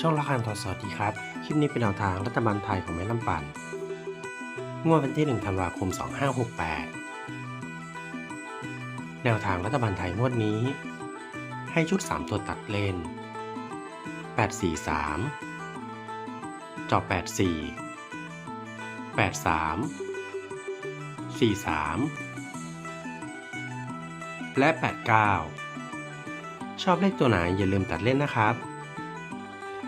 ช่องละคันทอสวัสดีครับ คลิปนี้เป็นแนวทางรัฐบาลไทยของแม่ลำปันงวดวันที่ 1 ธันวาคม 2568 แนวทางรัฐบาลไทยงวดนี้ ให้ชุด 3 ตัวตัดเลน 843 จอ 84 83 43 และ 89 ชอบเลขตัวไหนอย่าลืมตัดเล่นนะครับ